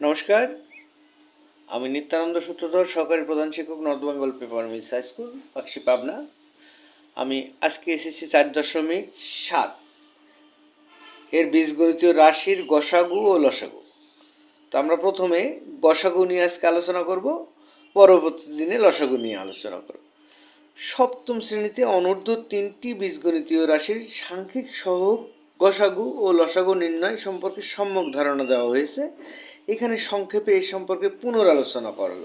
নমস্কার, আমি নিত্যানন্দ সূত্রধর, সহকারী প্রধান শিক্ষক, north Bengal paper mills high school, Pakshi Pabna. আমি আজকে এসেছি চার দশমিক সাত। এর বীজগণিতীয় রাশির গসাগু ও লসাগু। তো আমরা প্রথমে গসাগু নিয়ে আজকে আলোচনা করব, পরবর্তী দিনে লসাগু নিয়ে আলোচনা করব। সপ্তম শ্রেণীতে অনূর্ধ্ব তিনটি বীজগণিতীয় রাশির সাংখ্যিক সহগ গসাগু ও লসাগু নির্ণয় সম্পর্কে সম্যক ধারণা দেওয়া হয়েছে। এখানে সংক্ষেপে এই সম্পর্কে পুনরালোচনা করল।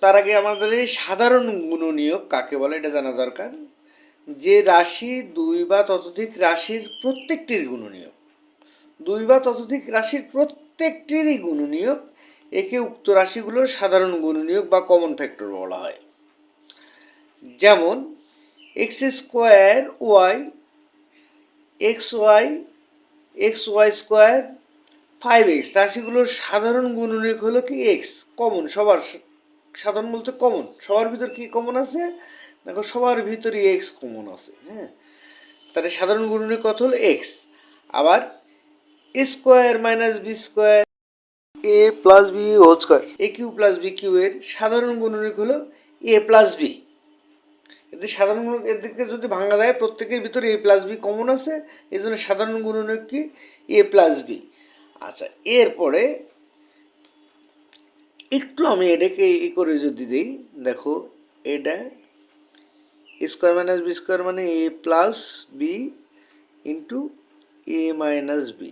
তার আগে আমাদের এই সাধারণ গুণনীয়ক কাকে বলে এটা জানা দরকার? যে রাশি দুই বা ততোধিক রাশির প্রত্যেকটির গুণনীয়ক। দুই বা ততোধিক রাশির প্রত্যেকটিরই গুণনীয়ক, একে উক্ত রাশিগুলোর সাধারণ গুণনীয়ক বা কমন ফ্যাক্টর বলা হয়। যেমন x square y x y x y square five x রাশিগুলোর সাধারণ গুণনীয়ক হলো কি এক্স কমন সবার সাধারণ বলতে কমন সবার ভিতর কি কমন আছে? দেখো সবার ভিতরে এক্স কমন আছে হ্যাঁ? তাহলে সাধারণ গুণনীয়ক কত হলো এক্স আবার square minus b square a plus b whole square a q plus b q এর সাধারণ গুণনীয়ক হলো এ প্লাস বি এদের সাধারণ গুণ এদেরকে যদি ভাঙা যায়, প্রত্যেকের ভিতরে এ প্লাস বি কমন আছে, এই জন্য সাধারণ গুণনীয়ক কি এ প্লাস বি আচ্ছা এরপরে একটু আমি এটাকে ই করে যদি দিই, দেখো, এটা স্কোয়ার মাইনাস বি স্কোয়ার মানে a plus b into a minus b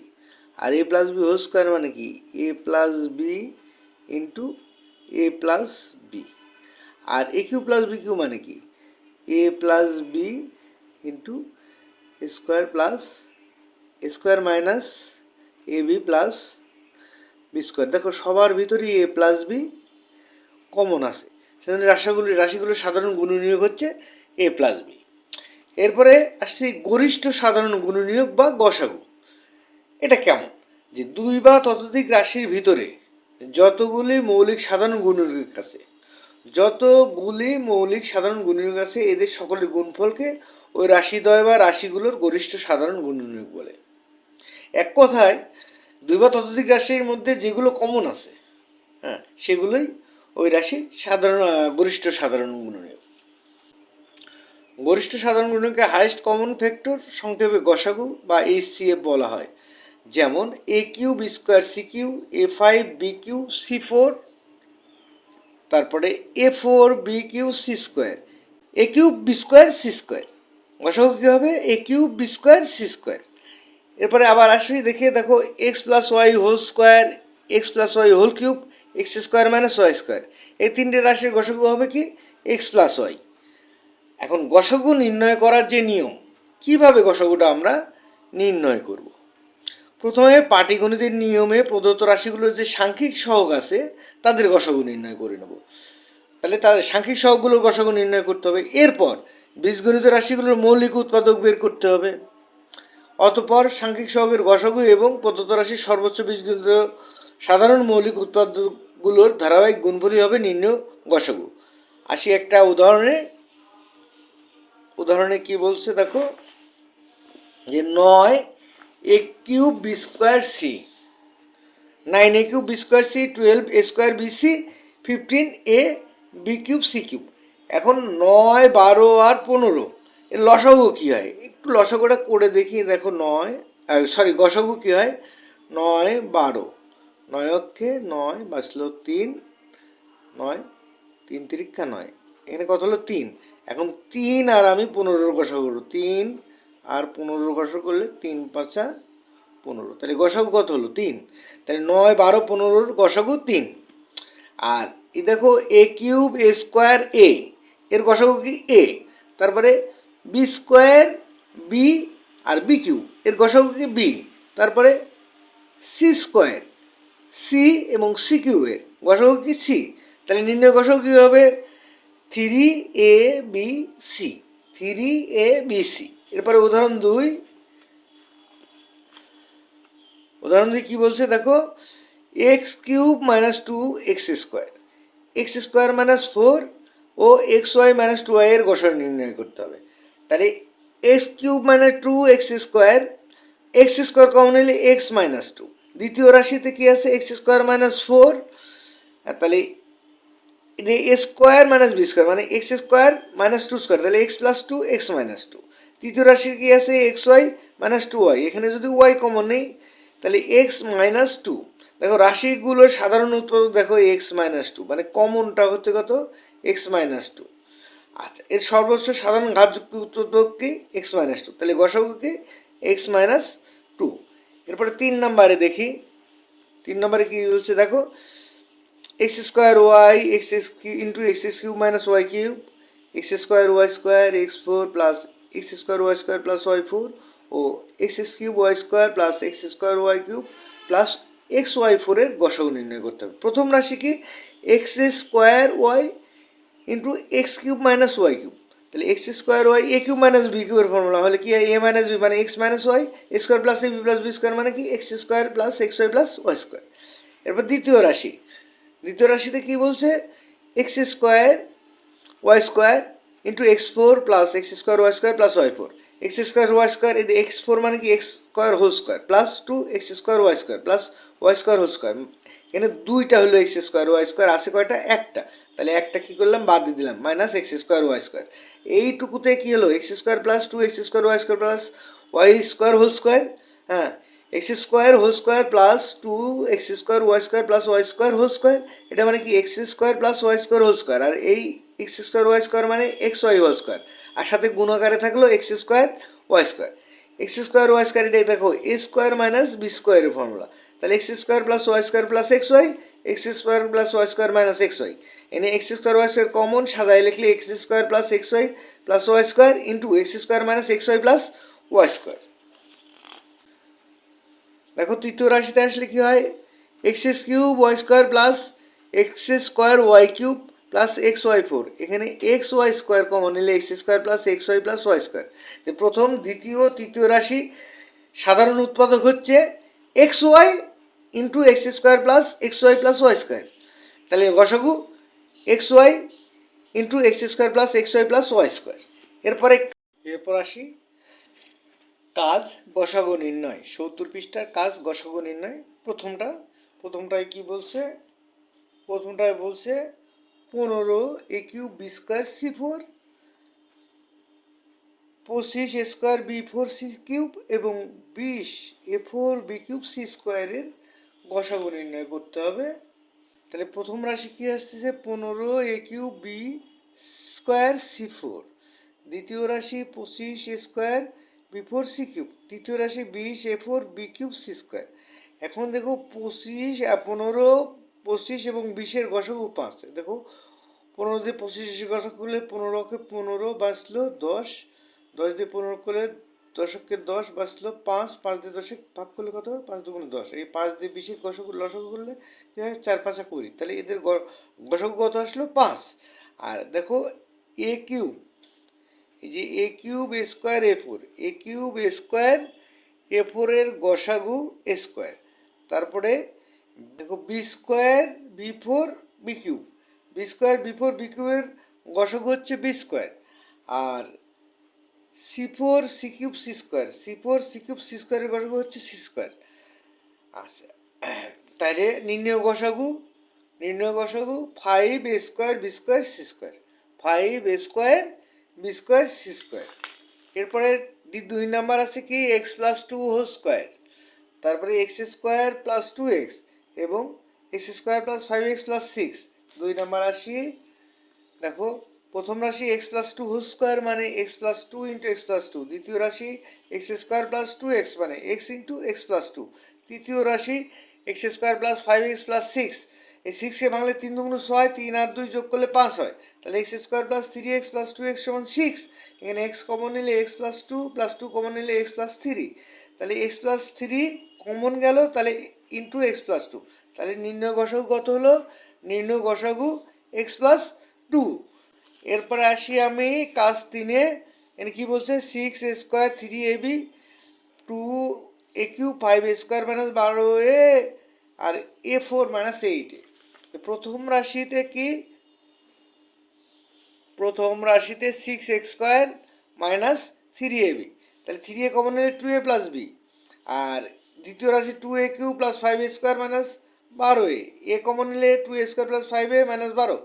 R a plus b whole square মানে কি? A plus b into a plus b R a q plus b q মানে কি? A plus b into square plus square minus a b plus b square দেখো, সবার ভিতরেই এ plus B common আছে। সেজন্য রাশিগুলি, রাশিগুলোর সাধারণ গুণনীয়ক হচ্ছে এ প্লাস বি এরপরে আসছে গরিষ্ঠ সাধারণ গুণনীয়ক বা গসাগু। এটা কেমন? যে দুই বা ততোধিক রাশির ভিতরে যতগুলি মৌলিক সাধারণ গুণনীয়ক আছে যতগুলি মৌলিক সাধারণ গুণনীয়ক আছে, এদের সকলের গুণফলকে ওই রাশিদ্বয় বা রাশিগুলোর গরিষ্ঠ সাধারণ গুণনীয়ক বলে। এক কথায়, দুই বা ততোধিক রাশির মধ্যে যেগুলো কমন আছে হ্যাঁ সেগুলোই ওই রাশির সাধারণ গরিষ্ঠ সাধারণ গুণনীয়ক। গরিষ্ঠ সাধারণ গুণনীয়কে হাইয়েস্ট কমন ফ্যাক্টর সংক্ষেপে গসাগু বা এইচসিএফ বলা হয়। যেমন a q b square c q a five b q c four তারপরে a four b q c square a cube b square c square গসাগু কী হবে? A cube b square c square এরপরে আবার আসি দেখে দেখো x plus y whole square x plus y whole cube x square minus y square এই তিনটে রাশির গসাগু হবে কি? এক্স প্লাস ওয়াই এখন গসাগু নির্ণয় করার যে নিয়ম, কীভাবে গসাগুটা আমরা নির্ণয় করব? প্রথমে পাটিগণিতের নিয়মে প্রদত্ত রাশিগুলোর যে সাংখ্যিক সহগ আছে, তাদের গসাগু নির্ণয় করে নেব। তাহলে তাদের সাংখ্যিক সহগগুলোর গসাগু নির্ণয় করতে হবে। এরপর বীজগণিত রাশিগুলোর মৌলিক উৎপাদক বের করতে হবে। অতপর সাংখ্যিক সহগের গসাগু এবং প্রদত্ত রাশির সর্বোচ্চ বীজগণিত সাধারণ মৌলিক উৎপাদকগুলোর ধারাবাহিক গুণফলই হবে নির্ণয় গসাগু। আসি একটা উদাহরণে। উদাহরণে কি বলছে দেখো? যে নয় a cube b square c nine a cube b square c twelve a square b c fifteen a b cube c cube এখন নয়, বারো আর পনেরো, এর লসাগু কী হয়? একটু লসাগুটা করে দেখি, দেখো নয় সরি গসাগু কী হয়? নয়, বারো। নয় অক্ষে নয় বাঁচলো তিন, নয়, তিন তিরিক্ষা নয়। এখানে কত হলো? তিন। এখন তিন আর আমি পনেরোর গসাগু তিন আর পনেরো গসাগু করলে তিন পাঁচা পনেরো। তাহলে গসাগু কত হলো? তিন। তাহলে নয়, বারো, পনেরোর গসাগু তিন। আর এই দেখো এ কিউব এ স্কোয়ার এ এর গসাগু কি এ তারপরে বি স্কোয়ার বি আর বি কিউব, এর গসাগু কি বি তারপরে সি স্কোয়ার সি এবং সি কিউ এর গসাগু কি সি তাহলে নির্ণয় গসাগু কী হবে? থ্রি এ বি সি থ্রি এ বি সি এরপরে উদাহরণ দুই। উদাহরণ দুই কী বলছে? দেখো X cube minus two x square. X square minus four ও X Y minus two Y এর গসর নির্ণয় করতে হবে। তাহলে X cube minus two x square x square common নিলে এক্স মাইনাস টু। দ্বিতীয় রাশিতে কি আছে? X square minus four. তাহলে a square minus b square মানে x square minus two square, তাহলে x plus two, x minus two. তৃতীয় রাশি কী আছে? X y minus two y এখানে যদি ওয়াই কমন নেই, তাহলে এক্স মাইনাস টু দেখো, রাশিগুলোর সাধারণ উৎপাদক দেখো এক্স মাইনাস টু মানে কমনটা হচ্ছে কত? এক্স মাইনাস টু আচ্ছা এর সর্বোচ্চ সাধারণ ঘাতযুক্ত উৎপাদক কি? এক্স মাইনাস টু তাহলে গসাগু কি? এক্স মাইনাস টু এরপরে তিন নম্বরে দেখি। তিন নম্বরে কী বলছে? দেখো x square y x x q into x x cube minus y cube x square y square x four plus x square y square plus y four ও x cube y square plus x square y cube plus x y ফোরের গসাগু নির্ণয় করতে হবে। প্রথম রাশি কি? X square y into x cube minus y cube তাহলে x square y a cube minus b কিউবের ফর্মুলা হলে কি? এ মাইনাস বি মানে x minus y square plus a b plus b square মানে কি? X square plus x y plus y square এরপর দ্বিতীয় রাশি। দ্বিতীয় রাশিতে কি বলছে? X square y square into x four plus x square y square plus y four x square y square এই এক্স ফোর মানে কি x square whole square plus two x square y square plus y square whole square এখানে দুইটা হলো x square Y square আছে কয়টা একটা তাহলে একটা কী করলাম বাদ দিয়ে দিলাম minus x square y square এইটুকুতে কী হলো x square plus two x square y square plus y square whole square হ্যাঁ x square whole square plus two x square y square plus y square whole square এটা মানে কি x square plus y square whole square আর এই x square Y square মানে x y whole square. আর সাথে গুণাকারে থাকল x square y square. X square y square এটাই দেখো, এ স্কোয়ার মাইনাস বি স্কোয়ারের ফর্মুলা। তাহলে x square plus y square plus x y, x square plus y square minus x y. এনে x square y square common সাজায় লিখলে x square plus x y plus y square into x square minus x y plus y square. দেখো তৃতীয় রাশিতে আসলে কি হয়? X s cube y square plus x square y cube plus x y four এখানে x Y square common নিলে x square plus x y plus y square প্রথম, দ্বিতীয়, তৃতীয় রাশি সাধারণ উৎপাদক হচ্ছে x y into x square plus x y plus y square তাহলে গসাগু x y into x square plus x y plus y square এরপরে এরপর আসি, কাজ গসাগু নির্ণয়, সত্তর পৃষ্ঠার কাজ গসাগু নির্ণয়। প্রথমটা, প্রথমটায় কি বলছে? প্রথমটায় বলছে পনেরো a q b square c four, পঁচিশ square b four c cube এবং বিশ a four b cube c স্কোয়ারের গসাগু নির্ণয় করতে হবে। তাহলে প্রথম রাশি কী আসতেছে? পনেরো a q b square c four. দ্বিতীয় রাশি পঁচিশ square b four c cube. তৃতীয় রাশি বিশ a four b cube c square. এখন দেখো পঁচিশ পনেরো পঁচিশ এবং বিশের গসাগু পাঁচ। দেখো, পনেরো দিয়ে পঁচিশ গসাগ করলে পনেরোকে পনেরো বাঁচলো দশ দশ দিয়ে পনেরো করলে দশককে দশ বাঁচলো পাঁচ পাঁচ দিয়ে দশক ভাগ করলে কত পাঁচ দুগুণে দশ। এই পাঁচ দিয়ে বিশের গসাগু, লসাগু করলে কী হয়? চার পাঁচা কুড়ি। তাহলে এদের গসাগু কত আসলো? পাঁচ। আর দেখো এ কিউব, এই যে a cube a square a four a cube a square a ফোরের গসাগু এ স্কোয়ার। তারপরে দেখো b square b four b cube b square b four b কিউবের গসাগু হচ্ছে বি স্কোয়ার আর c four c cube c square c four c cube c স্কোয়ারের গসাগু হচ্ছে সি স্কোয়ার আচ্ছা তাহলে নির্ণয় গসাগু নির্ণয় গসাগু five a square b square c square five a square b square c square এরপরে দুই নাম্বার আছে কি? X plus two whole square তারপরে x square plus two x এবং x square plus five x plus six দুই number আসি দেখো প্রথম রাশি x plus two whole square মানে x plus two into x plus two দ্বিতীয় রাশি x square plus two x মানে x into x plus two তৃতীয় রাশি x square plus five x plus six এই সিক্সকে বাংলা তিন দুগুণ ছয় তিন আর দুই যোগ করলে পাঁচ হয় তাহলে x square plus three x plus two x সমান সিক্স এখানে এক্স কমন নিলে x plus two plus two common নিলে এক্স প্লাস থ্রি তাহলে এক্স প্লাস থ্রি কমন গেল তাহলে ইন্টু এক্স প্লাস টু তাহলে নির্ণয় গসাগু কত হলো? নির্ণয় গসাগু এক্স প্লাস টু এরপরে আসি আমি কাজ তিনে এনে কী বলছে? Six square three a b two a q five square minus বারো a R a four minus eight a প্রথম রাশিতে কি? প্রথম রাশিতে six x square minus three a b তাহলে থ্রি এ কমন হলে টু এ প্লাস বি আর দ্বিতীয় রাশি two a q plus five a square minus বারো এ এ কমন নিলে two a square plus five a minus বারো।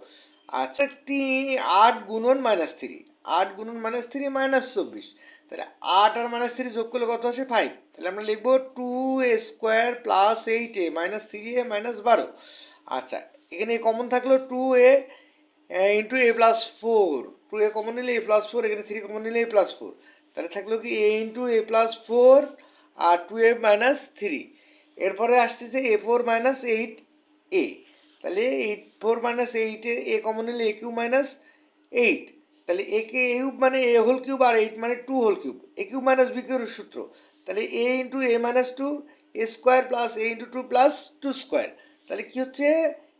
আচ্ছা তিন, আট গুণন মাইনাস থ্রি আট গুণন মাইনাস থ্রি মাইনাস চব্বিশ। তাহলে আট আর মাইনাস থ্রি যোগ করলে কত আসে ফাইভ তাহলে আমরা লিখব two a square plus eight a minus three a minus বারো। আচ্ছা এখানে কমন থাকল two a into a plus four two a common নিলে এ প্লাস ফোর এখানে থ্রি কমন নিলে এ প্লাস ফোর তাহলে থাকল কি a into a plus four R two a minus three এরপরে আসতেছে a four minus eight a তাহলে eight four minus এইটে এ কমন নিলে এ কিউব মাইনাস এইট তাহলে এ কে কিউব মানে এ হোল কিউব আর এইট মানে two whole cube a cube minus b কিউবের সূত্র। তাহলে a into a minus two a square plus a into two plus two square তাহলে কী হচ্ছে?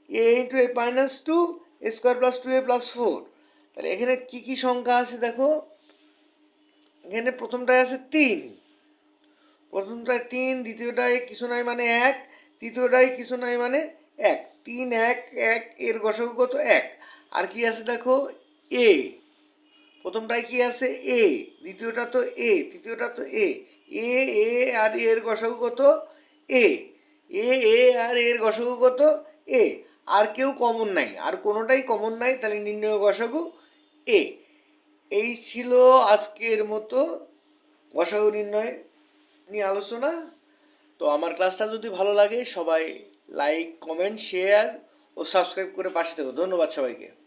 A into a minus two a square plus two a plus four তাহলে এখানে কী কী সংখ্যা আছে দেখো? এখানে প্রথমটায় আছে তিন। প্রথমটায় তিন, দ্বিতীয়টায় কিছু নাই মানে এক, তৃতীয়টায় কিছু নাই মানে এক। তিন, এক এক, এর গসক কত? এক। আর কি আছে দেখো? এ। প্রথমটায় কি আছে? এ। দ্বিতীয়টা তো এ, তৃতীয়টা তো এ। এ এ আর এর গসক কত? এ। এ এ আর এর গসক কত? এ। আর কেউ কমন নাই। আর কোনোটাই কমন নাই, তাহলে নির্ণয় গসক এ। এই ছিল আজকের মতো গসাগু নির্ণয়। নিয়ে আলোচনা। তো আমার ক্লাসটা যদি ভালো লাগে সবাই লাইক, কমেন্ট, শেয়ার ও সাবস্ক্রাইব করে পাশে থেকো। ধন্যবাদ সবাইকে।